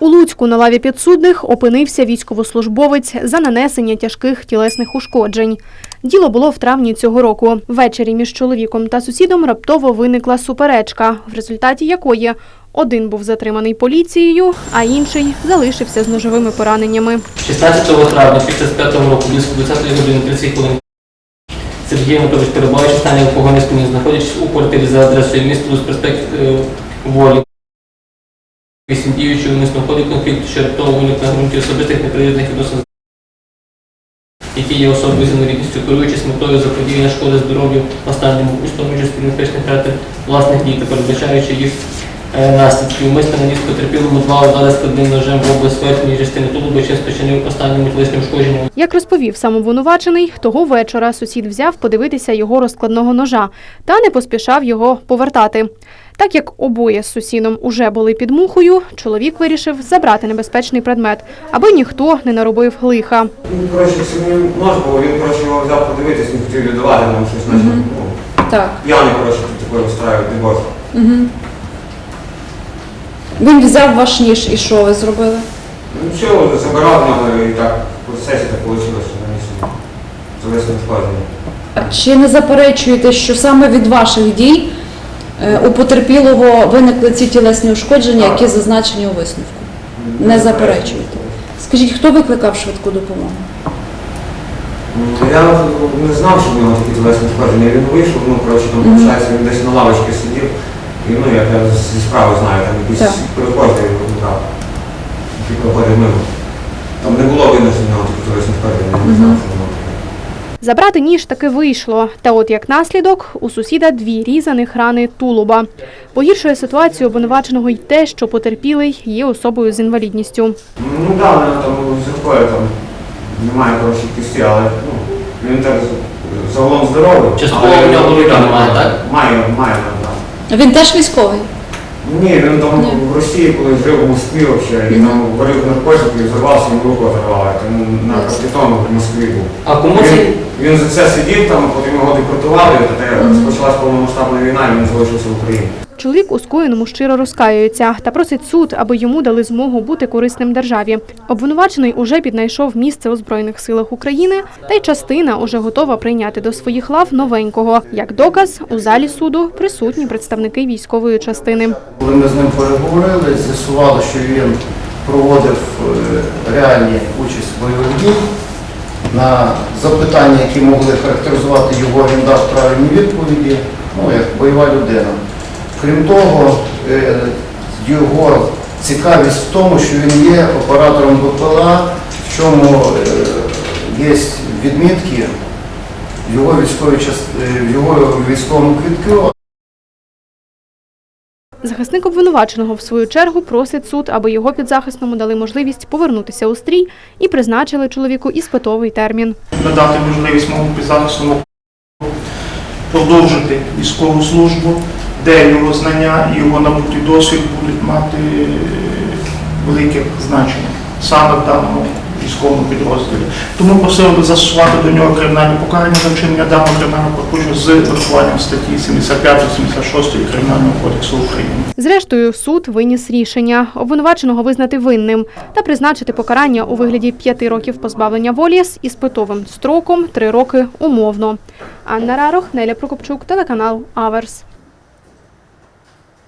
У Луцьку на лаві підсудних опинився військовослужбовець за нанесення тяжких тілесних ушкоджень. Діло було в травні цього року. Ввечері між чоловіком та сусідом раптово виникла суперечка, в результаті якої один був затриманий поліцією, а інший залишився з ножовими пораненнями. 16 травня 2005 року близько 20 години 30 хвилин Сергій Анатолійович, перебуваючи в стані алкогольного сп'яніння, знаходячись у квартирі за адресою міста Луць, проспект е, Волі, вісім діючого умисно входить конфлікт, що раптово виник ґрунті особистих неприязних відносин, які є особою з інвалідністю, керуючись метою заподіяння шкоди здоров'ю останньому, у тому числі небезпечних характер власних дій та передбачаючи їх е, наслідки. Умисно наніс потерпілому два удари складним ножем в область верхньої частини тулуба, чим спричинив останньому тілесним ушкодженням. Як розповів сам обвинувачений, того вечора сусід взяв подивитися його розкладного ножа та не поспішав його повертати. Так як обоє з сусідом уже були під мухою, чоловік вирішив забрати небезпечний предмет, аби ніхто не наробив лиха. Він, коротше, це мені нож був, він, коротше, його взяв подивитись, не хотів віддавати нам щось, наче, ну, Так. п'яний, коротше, тут такий устраює дебош. Угу. Він взяв ваш ніж і що ви зробили? Ну, все, забирав нього і так, в процесі так вийшло, що наніс тілесне ушкодження. Чи не заперечуєте, що саме від ваших дій е, у потерпілого виникли ці тілесні ушкодження, Так. які зазначені у висновку? Не заперечуєте. Скажіть, хто викликав швидку допомогу? Ну, Я не знав, що в нього такі тілесні ушкодження. Він вийшов, ну, коротше, там, Мгм. виходить, він десь на лавочці сидів. І, ну, як я зі справи знаю, там Так. якісь переходи його які проходив мимо. Там не було видно, що в нього я не знав, що таке. Забрати ніж таки вийшло. Та от як наслідок, у сусіда дві різаних рани тулуба. Погіршує ситуацію обвинуваченого й те, що потерпілий є особою з інвалідністю. Ну так, да, в нього там з рукою там немає коротше кісті, але ну, він так загалом здоровий. Частково але в нього рука немає, так? Має, має, так. Він теж військовий. Ні, він там Ні. в Росії, коли жив у Москві взагалі, і там варив наркотики, і взорвався, йому руку оторвали. Тому на Ясно. капітону в Москві був. А кому Він, це він за це сидів, там, потім його депортували, і тоді розпочалась повномасштабна війна, і він залишився в Україні. Чоловік у скоєному щиро розкаюється та просить суд, аби йому дали змогу бути корисним державі. Обвинувачений уже піднайшов місце у Збройних силах України, та й частина уже готова прийняти до своїх лав новенького. Як доказ, у залі суду присутні представники військової частини. Коли ми з ним переговорили, з'ясували, що він проводив е, реальні участь в бойових дій. На запитання, які могли характеризувати його, він дав правильні відповіді, ну, як бойова людина. Крім того, е, його цікавість в тому, що він є оператором БПЛА, в чому е, є відмітки в його е, його військовому квітку. Захисник обвинуваченого в свою чергу просить суд, аби його підзахисному дали можливість повернутися у стрій і призначили чоловіку іспитовий термін. надати можливість моєму підзахисному продовжити військову службу, де його знання і його набутий досвід будуть мати е, велике значення саме в даному військовому підрозділі. Тому просив би застосувати до нього кримінальне покарання за вчинення даного кримінального правопорушення з врахуванням статті 75-76 Кримінального кодексу України. Зрештою, суд виніс рішення обвинуваченого визнати винним та призначити покарання у вигляді п'яти років позбавлення волі з іспитовим строком три роки умовно. Анна Рарох, Неля Прокопчук, телеканал Аверс.